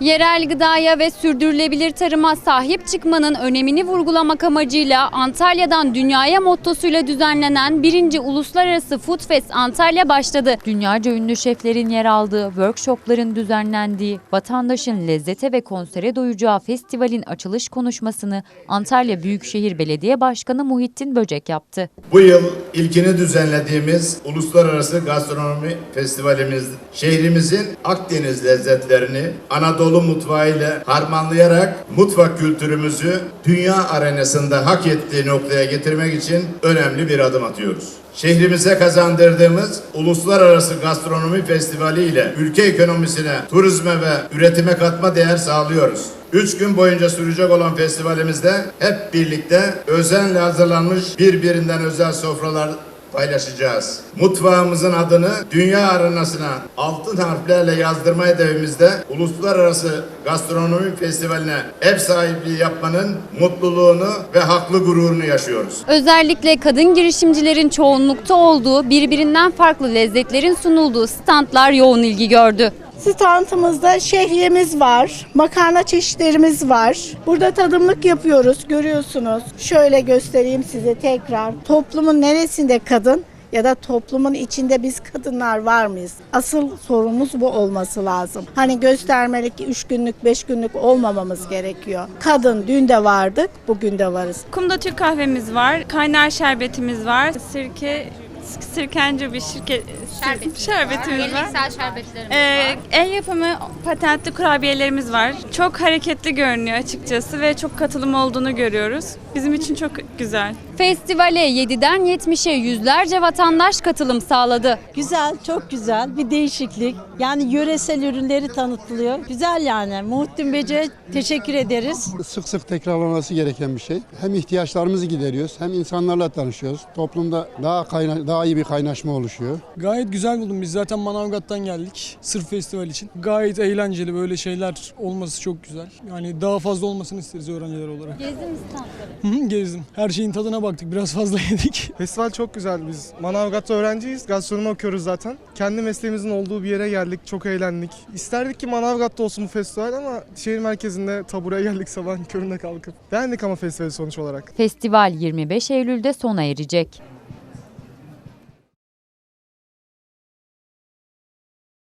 Yerel gıdaya ve sürdürülebilir tarıma sahip çıkmanın önemini vurgulamak amacıyla Antalya'dan dünyaya mottosuyla düzenlenen 1. Uluslararası Food Fest Antalya başladı. Dünyaca ünlü şeflerin yer aldığı, workshopların düzenlendiği, vatandaşın lezzete ve konsere doyacağı festivalin açılış konuşmasını Antalya Büyükşehir Belediye Başkanı Muhittin Böcek yaptı. Bu yıl ilkini düzenlediğimiz Uluslararası Gastronomi Festivalimiz şehrimizin Akdeniz lezzetlerini Anadolu mutfağıyla harmanlayarak mutfak kültürümüzü dünya arenasında hak ettiği noktaya getirmek için önemli bir adım atıyoruz. Şehrimize kazandırdığımız Uluslararası Gastronomi Festivali ile ülke ekonomisine, turizme ve üretime katma değer sağlıyoruz. Üç gün boyunca sürecek olan festivalimizde hep birlikte özenle hazırlanmış birbirinden özel sofralar paylaşacağız. Mutfağımızın adını dünya arenasına altın harflerle yazdırma hedefimizde Uluslararası Gastronomi Festivali'ne ev sahipliği yapmanın mutluluğunu ve haklı gururunu yaşıyoruz. Özellikle kadın girişimcilerin çoğunlukta olduğu, birbirinden farklı lezzetlerin sunulduğu standlar yoğun ilgi gördü. Standımızda şehriyemiz var, makarna çeşitlerimiz var. Burada tadımlık yapıyoruz, görüyorsunuz. Şöyle göstereyim size tekrar. Toplumun neresinde kadın ya da toplumun içinde biz kadınlar var mıyız? Asıl sorumuz bu olması lazım. Hani göstermelik 3 günlük 5 günlük olmamamız gerekiyor. Kadın dün de vardık, bugün de varız. Kumda Türk kahvemiz var, kaynar şerbetimiz var, sirke, sirkence bir şirket şerbetimiz var. şerbetlerimiz Ee, el yapımı patentli kurabiyelerimiz var. Çok hareketli görünüyor açıkçası ve çok katılım olduğunu görüyoruz. Bizim için çok güzel. Festivale 7'den 70'e yüzlerce vatandaş katılım sağladı. Güzel, çok güzel bir değişiklik. Yani yöresel ürünleri tanıtılıyor. Güzel yani. Muhittin Bece teşekkür ederiz. sık sık tekrarlanması gereken bir şey. Hem ihtiyaçlarımızı gideriyoruz hem insanlarla tanışıyoruz. Toplumda daha kayna daha iyi bir kaynaşma oluşuyor. Gayet güzel buldum. Biz zaten Manavgat'tan geldik. Sırf festival için. Gayet eğlenceli böyle şeyler olması çok güzel. Yani daha fazla olmasını isteriz öğrenciler olarak. Gezdin mi standları? Hı hı, Gezdim. Her şeyin tadına baktık. Biraz fazla yedik. Festival çok güzel. Biz Manavgat'ta öğrenciyiz. Gastronomi okuyoruz zaten. Kendi mesleğimizin olduğu bir yere geldik. Çok eğlendik. İsterdik ki Manavgat'ta olsun bu festival ama şehir merkezinde taburaya geldik sabah köründe kalkıp. Beğendik ama festivali sonuç olarak. Festival 25 Eylül'de sona erecek.